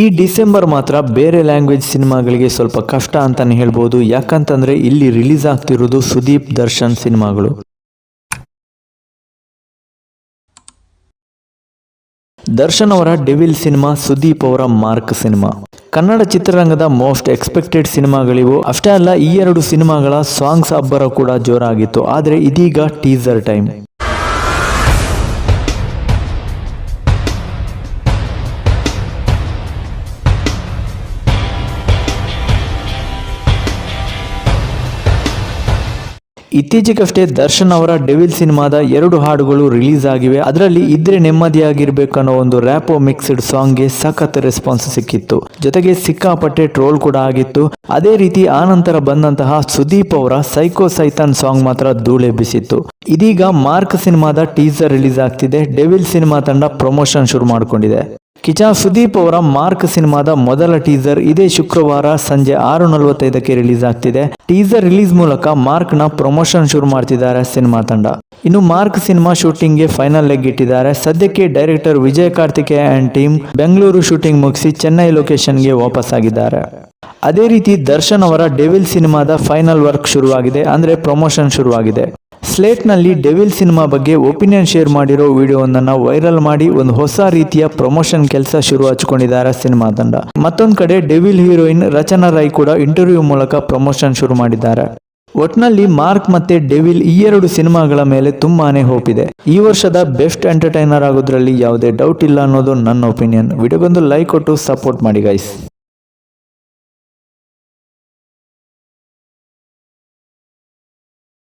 ಈ ಡಿಸೆಂಬರ್ ಮಾತ್ರ ಬೇರೆ ಲ್ಯಾಂಗ್ವೇಜ್ ಸಿನಿಮಾಗಳಿಗೆ ಸ್ವಲ್ಪ ಕಷ್ಟ ಅಂತಾನೆ ಹೇಳ್ಬೋದು. ಯಾಕಂತಂದ್ರೆ ಇಲ್ಲಿ ರಿಲೀಸ್ ಆಗ್ತಿರೋದು ಸುದೀಪ್ ದರ್ಶನ್ ಸಿನಿಮಾಗಳು. ದರ್ಶನ್ ಅವರ ಡೆವಿಲ್ ಸಿನಿಮಾ, ಸುದೀಪ್ ಅವರ ಮಾರ್ಕ್ ಸಿನಿಮಾ. ಕನ್ನಡ ಚಿತ್ರರಂಗದ ಮೋಸ್ಟ್ ಎಕ್ಸ್ಪೆಕ್ಟೆಡ್ ಸಿನಿಮಾಗಳಿವು. ಅಷ್ಟೇ ಅಲ್ಲ, ಈ ಎರಡು ಸಿನಿಮಾಗಳ ಸಾಂಗ್ಸ್ ಅಬ್ಬರ ಕೂಡ ಜೋರಾಗಿತ್ತು. ಆದರೆ ಇದೀಗ ಟೀಸರ್ ಟೈಮ್ ಇತ್ತೀಚೆಗಷ್ಟೇ ದರ್ಶನ್ ಅವರ ಡೆವಿಲ್ ಸಿನಿಮಾದ ಎರಡು ಹಾಡುಗಳು ರಿಲೀಸ್ ಆಗಿವೆ. ಅದರಲ್ಲಿ ಇದ್ರೆ ನೆಮ್ಮದಿಯಾಗಿರ್ಬೇಕು ಅನ್ನೋ ಒಂದು ರ್ಯಾಪೋ ಮಿಕ್ಸ್ಡ್ ಸಾಂಗ್ಗೆ ಸಖತ್ ರೆಸ್ಪಾನ್ಸ್ ಸಿಕ್ಕಿತ್ತು. ಜೊತೆಗೆ ಸಿಕ್ಕಾಪಟ್ಟೆ ಟ್ರೋಲ್ ಕೂಡ ಆಗಿತ್ತು. ಅದೇ ರೀತಿ ಆನಂತರ ಬಂದಂತಹ ಸುದೀಪ್ ಅವರ ಸೈಕೋ ಸೈತಾನ್ ಸಾಂಗ್ ಮಾತ್ರ ಧೂಳೆಬ್ಬಿಸಿತ್ತು ಇದೀಗ ಮಾರ್ಕ್ ಸಿನಿಮಾದ ಟೀಸರ್ ರಿಲೀಸ್ ಆಗ್ತಿದೆ. ಡೆವಿಲ್ ಸಿನಿಮಾ ತಂಡ ಪ್ರಮೋಷನ್ ಶುರು ಮಾಡಿಕೊಂಡಿದೆ. ಕಿಚಾ ಸುದೀಪ್ ಅವರ ಮಾರ್ಕ್ ಸಿನಿಮಾದ ಮೊದಲ ಟೀಸರ್ ಇದೇ ಶುಕ್ರವಾರ ಸಂಜೆ ಆರು ನಲವತ್ತೈದಕ್ಕೆ ರಿಲೀಸ್ ಆಗ್ತಿದೆ. ಟೀಸರ್ ರಿಲೀಸ್ ಮೂಲಕ ಮಾರ್ಕ್ನ ಪ್ರಮೋಷನ್ ಶುರು ಮಾಡ್ತಿದ್ದಾರೆ ಸಿನಿಮಾ ತಂಡ. ಇನ್ನು ಮಾರ್ಕ್ ಸಿನಿಮಾ ಶೂಟಿಂಗ್ಗೆ ಫೈನಲ್ ಲೆಗ್ ಇಟ್ಟಿದ್ದಾರೆ. ಸದ್ಯಕ್ಕೆ director Vijay Karthikeya and team Bengaluru shooting ಮುಗಿಸಿ ಚೆನ್ನೈ ಲೊಕೇಶನ್ಗೆ ವಾಪಸ್ ಆಗಿದ್ದಾರೆ. ಅದೇ ರೀತಿ ದರ್ಶನ್ ಅವರ ಡೆವಿಲ್ ಸಿನಿಮಾದ ಫೈನಲ್ ವರ್ಕ್ ಶುರುವಾಗಿದೆ. ಅಂದ್ರೆ ಪ್ರಮೋಷನ್ ಶುರುವಾಗಿದೆ. ಸ್ಲೇಟ್ನಲ್ಲಿ ಡೆವಿಲ್ ಸಿನಿಮಾ ಬಗ್ಗೆ ಒಪಿನಿಯನ್ ಶೇರ್ ಮಾಡಿರೋ ವಿಡಿಯೋವನ್ನ ವೈರಲ್ ಮಾಡಿ ಒಂದು ಹೊಸ ರೀತಿಯ ಪ್ರಮೋಷನ್ ಕೆಲಸ ಶುರು ಹಚ್ಕೊಂಡಿದ್ದಾರೆ ಸಿನಿಮಾ ತಂಡ. ಮತ್ತೊಂದು ಕಡೆ ಡೆವಿಲ್ ಹೀರೋಯಿನ್ ರಚನಾ ರೈ ಕೂಡ ಇಂಟರ್ವ್ಯೂ ಮೂಲಕ ಪ್ರಮೋಷನ್ ಶುರು ಮಾಡಿದ್ದಾರೆ. ಒಟ್ನಲ್ಲಿ ಮಾರ್ಕ್ ಮತ್ತೆ ಡೆವಿಲ್ ಈ ಎರಡು ಸಿನಿಮಾಗಳ ಮೇಲೆ ತುಂಬಾನೇ ಹೋಪ್ ಇದೆ. ಈ ವರ್ಷದ ಬೆಸ್ಟ್ ಎಂಟರ್ಟೈನರ್ ಆಗೋದ್ರಲ್ಲಿ ಯಾವುದೇ ಡೌಟ್ ಇಲ್ಲ ಅನ್ನೋದು ನನ್ನ ಒಪಿನಿಯನ್. ವಿಡಿಯೋಗೊಂದು ಲೈಕ್ ಕೊಟ್ಟು ಸಪೋರ್ಟ್ ಮಾಡಿ ಗೈಸ್